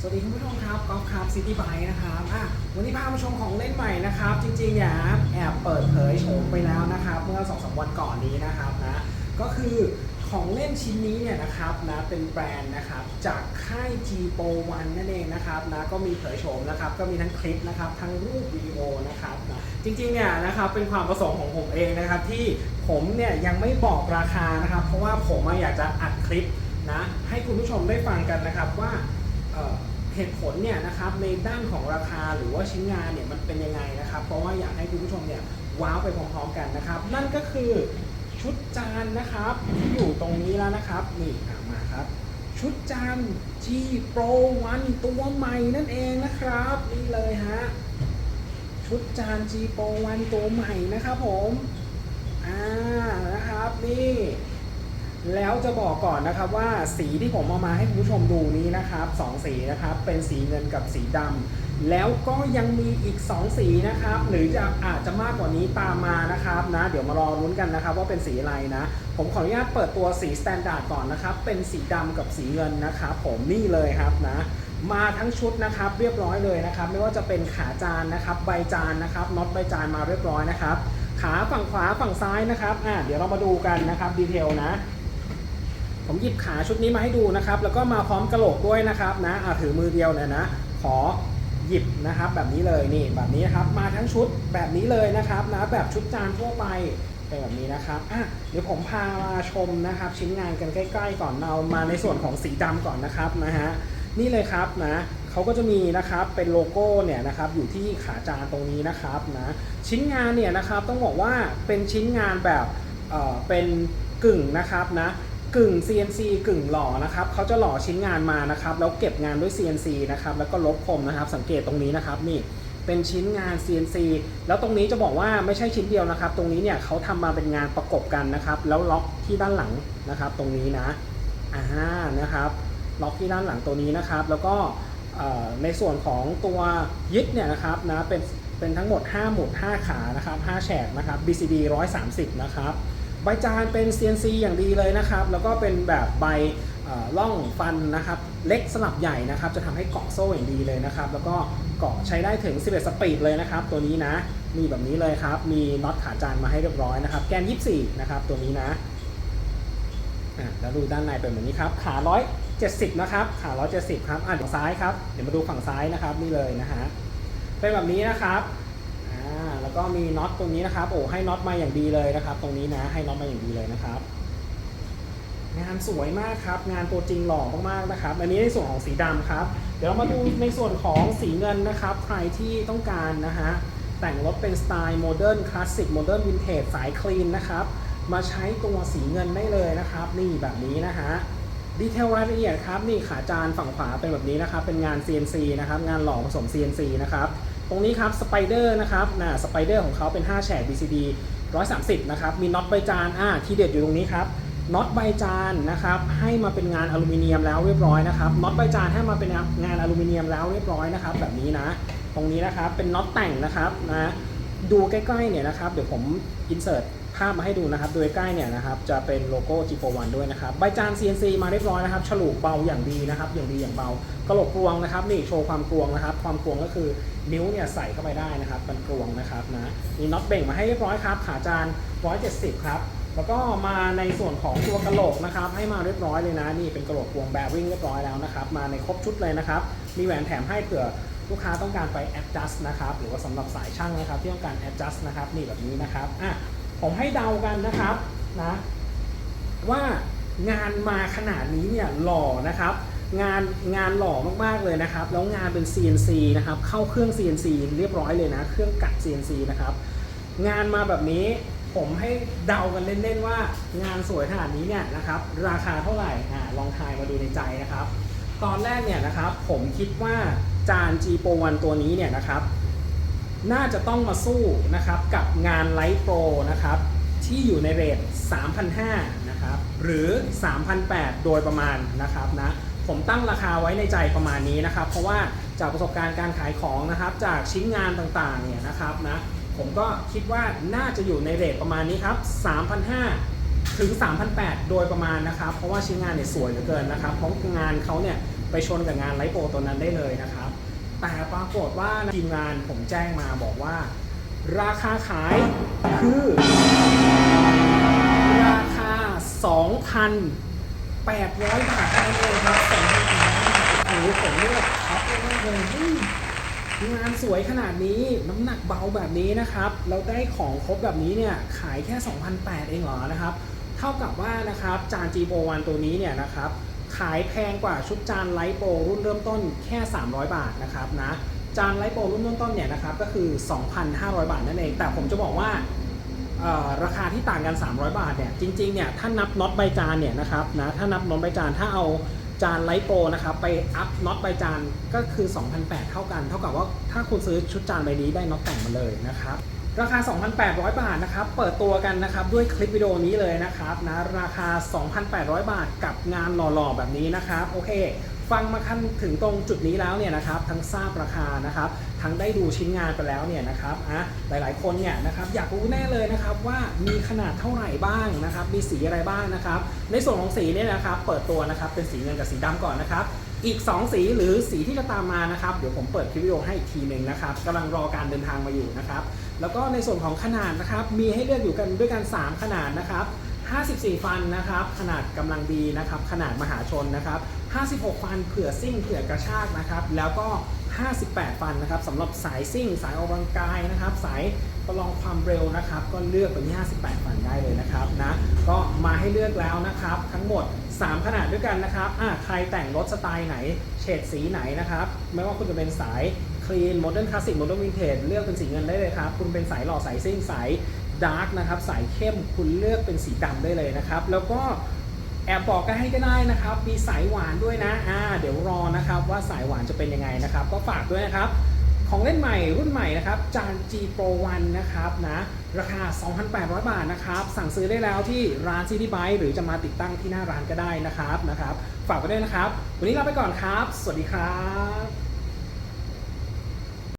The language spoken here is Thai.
สวัสดีคุณผู้ชมครับกอล์ฟครับซิตี้ไบนะครับอะวันนี้พามาชมของเล่นใหม่นะครับ จริงๆเนี่ยแอบเปิดเผยโฉมไปแล้วนะครับเมื่อ2องสวันก่อนนี้นะครับนะก็คือของเล่นชิ้นนี้เนี่ยนะครับนะเป็นแบรนด์นะครับจากค่าย G Pro One นั่นเองนะครับนะก็มีเผยโฉมนะครับก็มีทั้งคลิปนะครับทั้งรูปวิดีโอนะครับนะจริงๆเนี่ยนะครับเป็นความประสงค์ของผมเองนะครับที่ผมเนี่ยยังไม่บอกราคานะครับ เพราะว่าผมอยากจะอัดคลิปนะให้คุณผู้ชมได้ฟังกันนะครับว่า เหตุผลเนี่ยนะครับในด้านของราคาหรือว่าชิ้นงานเนี่ยมันเป็นยังไงนะครับ เพราะว่าอยากให้คุณผู้ชมเนี่ยว้าวไปพร้อมๆกันนะครับ นั่นก็คือชุดจานนะครับที่อยู่ตรงนี้แล้วนะครับนี่อะมาครับ ชุดจาน G Pro 1ตัวใหม่นั่นเองนะครับนี่เลยฮะชุดจาน G Pro 1ตัวใหม่นะครับผมอ่านะครับนี่ แล้วจะบอกก่อนนะครับว่าสีที่ผมเอามาให้คุณผู้ชมดูนี้นะครับสองสีนะครับเป็นสีเงินกับสีดำแล้วก็ยังมีอีก 2 สีนะครับหรือจะอาจจะมากกว่านี้ตามมานะครับนะเดี๋ยวมารอรุ้นกันนะครับว่าเป็นสีอะไรนะ ผมขออนุญาตเปิดตัวสีสแตนดาร์ดก่อนนะครับเป็นสีดำกับสีเงินนะครับผมนี่เลยครับนะมาทั้งชุดนะครับเรียบร้อยเลยนะครับไม่ว่าจะเป็นขาจานนะครับใบจานนะครับน็อตใบจานมาเรียบร้อยนะครับขาฝั่งขวาฝั่งซ้ายนะครับอะเดี๋ยวเรามาดูกันนะครับดีเทลนะ ผมหยิบขาชุดนี้มาให้ดูนะครับ แล้วก็มาพร้อมกระโหลกด้วยนะครับนะอะถือมือเดียวเนี่ยนะ ขอหยิบนะครับแบบนี้เลยนี่แบบนี้นะครับมาทั้งชุดแบบนี้เลยนะครับนะแบบชุดจานทั่วไปเป็นแบบนี้นะครับอะเดี๋ยวผมพามาชมนะครับ ชิ้นงานกันใกล้ ๆ ก่อนเอามาในส่วนของสีดำก่อนนะครับนะฮะนี่เลยครับนะเขาก็จะมีนะครับเป็นโลโก้เนี่ยนะครับอยู่ที่ขาจานตรงนี้นะครับนะชิ้นงานเนี่ยนะครับต้องบอกว่าเป็นชิ้นงานแบบเอ่อเป็นกึ่งนะครับนะ กึ่ง CNC กึ่งหล่อนะครับเขาจะหล่อชิ้นงานมานะครับ แล้วเก็บงานด้วย CNC นะครับ แล้วก็ลบคมนะครับ สังเกตตรงนี้นะครับนี่เป็นชิ้นงาน CNC แล้วตรงนี้จะบอกว่าไม่ใช่ชิ้นเดียวนะครับ ตรงนี้เนี่ยเขาทำมาเป็นงานประกบกันนะครับ แล้วล็อกที่ด้านหลังนะครับ ตรงนี้นะอ่านะครับล็อกที่ด้านหลังตัวนี้นะครับ แล้วก็ในส่วนของตัวยึดเนี่ยนะครับนะเป็นเป็นทั้งหมด 5 หมุด 5 ขานะครับ 5 แฉกนะครับ BCD 130 นะครับ ใบจานเป็น CNC อย่างดีเลยนะครับ แล้วก็เป็นแบบใบล่องฟันนะครับ เล็กสลับใหญ่นะครับ จะทำให้เกาะโซ่อย่างดีเลยนะครับ แล้วก็เกาะใช้ได้ถึง 11 สปีดเลยนะครับ ตัวนี้นะ มีแบบนี้เลยครับ มีน็อตขาจานมาให้เรียบร้อยนะครับ แกน 24 นะครับ ตัวนี้นะอะแล้วดูด้านในเป็นแบบนี้ครับ ขา 170 นะครับ ขา 170 ครับ อะเดี๋ยวซ้ายครับ เดี๋ยวมาดูฝั่งซ้ายนะครับ นี่เลยนะฮะ เป็นแบบนี้นะครับ แล้วก็มีน็อตตรงนี้นะครับ โอ้ให้น็อตมาอย่างดีเลยนะครับ ตรงนี้นะให้น็อตมาอย่างดีเลยนะครับ งานสวยมากครับ งานตัวจริงหล่อมากๆนะครับ อันนี้ในส่วนของสีดำครับ เดี๋ยวเรามาดูในส่วนของสีเงินนะครับ ใครที่ต้องการนะฮะแต่งรถเป็นสไตล์โมเดิร์นคลาสสิกโมเดิร์นวินเทจสายคลีนนะครับ มาใช้ตัวสีเงินได้เลยนะครับ นี่แบบนี้นะฮะดีเทลรายละเอียดครับ นี่ขาจานฝั่งขวาเป็นแบบนี้นะครับ เป็นงาน CNC นะครับ งานหล่อผสม CNC นะครับ ตรงนี้ครับสไปเดอร์นะครับนะสไปเดอร์ของเขาเป็น 5 แฉก BCD 130 นะครับ มีน็อตใบจานอ่าที่เด็ดอยู่ตรงนี้ครับน็อตใบจานนะครับให้มาเป็นงานอลูมิเนียมแล้วเรียบร้อยนะครับน็อตใบจานให้มาเป็นงานอลูมิเนียมแล้วเรียบร้อยนะครับ แบบนี้นะ ตรงนี้นะครับเป็นน็อตแต่งนะครับนะดูใกล้ๆเนี่ยนะครับ เดี๋ยวผมอินเสิร์ต ภาพมาให้ดูนะครับ โดยใกล้เนี่ยนะครับจะเป็นโลโก้ G 4 1 ด้วยนะครับใบจาน CNC มาเรียบร้อยนะครับฉลุเบาอย่างดีนะครับอย่างดีอย่างเบากระโหลกกรวงนะครับนี่โชว์ความกรวงนะครับ ความกรวงก็คือนิ้วเนี่ยใส่เข้าไปได้นะครับมันกรวงนะครับนะมีน็อตเบ่งมาให้เรียบร้อยครับขาจาน 170 ครับแล้วก็มาในส่วนของตัวกระโหลกนะครับให้มาเรียบร้อยเลยนะนี่เป็นกระโหลกกรวงแบริ่งเรียบร้อยแล้วนะครับมาในครบชุดเลยนะครับมีแหวนแถมให้เผื่อลูกค้าต้องการไป adjust นะครับหรือว่าสำหรับสายช่างนะครับที่ต้องการ adjust นะครับนี่แบบนี้นะครับอะ ผมให้เดากันนะครับนะว่างานมาขนาดนี้เนี่ยหล่อนะครับ งานงานหล่อมากๆเลยนะครับ แล้วงานเป็น CNC นะครับเข้าเครื่อง CNC เรียบร้อยเลยนะ เครื่องกัด CNC นะครับ งานมาแบบนี้ผมให้เดากันเล่นๆว่างานสวยขนาดนี้เนี่ยนะครับราคาเท่าไหร่อ่าลองทายมาดูในใจนะครับ ตอนแรกเนี่ยนะครับผมคิดว่าจาน G Pro 1ตัวนี้เนี่ยนะครับ น่าจะต้องมาสู้นะครับกับงาน Light Pro นะครับที่อยู่ในเรท3,500นะครับหรือ3,800โดยประมาณนะครับนะผมตั้งราคาไว้ในใจประมาณนี้นะครับ เพราะว่าจากประสบการณ์การขายของนะครับ จากชิ้นงานต่างๆเนี่ยนะครับนะผมก็คิดว่าน่าจะอยู่ในเรทประมาณนี้ครับ3,500ถึง3,800โดยประมาณนะครับ เพราะว่าชิ้นงานเนี่ยสวยเหลือเกินนะครับเพราะงานเขาเนี่ยไปชนกับงานไลฟ์โปรตัวนั้นได้เลยนะครับ แต่ปรากฏว่าทีมงานผมแจ้งมาบอกว่า ราคาขายคือ ราคา 2,800 บาทเท่านั้นเองครับ2,800โอ้โหผมเลือกท็อปเลยเฮ้ยงานสวยขนาดนี้น้ำหนักเบาแบบนี้นะครับแล้วได้ของครบแบบนี้เนี่ย ขายแค่ 2,800 เองเหรอนะครับ เท่ากับว่านะครับ จาน G Pro 1ตัวนี้เนี่ยนะครับ ขายแพงกว่าชุดจานไลโปรุ่นเริ่มต้นแค่ 300 บาทนะครับนะจานไลโปรุ่นเริ่มต้นเนี่ยนะครับก็คือ 2,500 บาทนั่นเอง แต่ผมจะบอกว่าราคาที่ต่างกัน 300 บาทเนี่ยจริงๆเนี่ยถ้านับน็อตใบจานเนี่ยนะครับนะถ้านับน็อตใบจานถ้าเอาจานไลโปรนะครับไปอัพน็อตใบจานก็คือ 2,800 เท่ากัน เท่ากับว่าถ้าคุณซื้อชุดจานใบนี้ได้น็อตแต่งมาเลยนะครับ ราคา 2,800 บาทนะครับ เปิดตัวกันนะครับด้วยคลิปวิดีโอนี้เลยนะครับนะราคา 2,800 บาทกับงานหล่อๆแบบนี้นะครับ โอเค ฟังมาขั้นถึงตรงจุดนี้แล้วเนี่ยนะครับทั้งทราบราคานะครับทั้งได้ดูชิ้นงานไปแล้วเนี่ยนะครับอะหลายๆคนเนี่ยนะครับอยากรู้แน่เลยนะครับว่ามีขนาดเท่าไหร่บ้างนะครับ มีสีอะไรบ้างนะครับ ในส่วนของสีเนี่ยนะครับ เปิดตัวนะครับเป็นสีเงินกับสีดำก่อนนะครับอีก 2 สีหรือสีที่จะตามมานะครับ เดี๋ยวผมเปิดคลิปวิดีโอให้อีกทีหนึ่งนะครับกำลังรอการเดินทางมาอยู่นะครับ แล้วก็ในส่วนของขนาดนะครับ มีให้เลือกอยู่กันด้วยกัน 3 ขนาดนะครับ 54 ฟันนะครับ ขนาดกำลังดีนะครับ ขนาดมหาชนนะครับ 56 ฟันเผื่อซิ่งเผื่อกระชากนะครับ แล้วก็ 58 ฟันนะครับสำหรับสายซิ่ง สายออกกำลังกายนะครับ สายประลองความเร็วนะครับ ก็เลือกไปที่ 58 ฟันได้เลยนะครับนะก็มาให้เลือกแล้วนะครับ ทั้งหมด 3 ขนาดด้วยกันนะครับอะใครแต่งรถสไตล์ไหน เฉดสีไหนนะครับ ไม่ว่าคุณจะเป็นสาย คลีนโมเดิร์นคลาสสิกโมเดิร์นวินเทจเลือกเป็นสีเงินได้เลยครับ คุณเป็นสายหล่อสายซิ่งสายดาร์กนะครับสายเข้มคุณเลือกเป็นสีดำได้เลยนะครับ แล้วก็แอบบอกกันให้ก็ได้นะครับ มีสายหวานด้วยนะอ่าเดี๋ยวรอนะครับว่าสายหวานจะเป็นยังไงนะครับ ก็ฝากด้วยนะครับ ของเล่นใหม่รุ่นใหม่นะครับจาน G Pro 1นะครับนะราคา 2,800 บาทนะครับ สั่งซื้อได้แล้วที่ร้าน City Bike หรือจะมาติดตั้งที่หน้าร้านก็ได้นะครับนะครับ ฝากไว้ด้วยนะครับ วันนี้ลาไปก่อนครับ สวัสดีครับ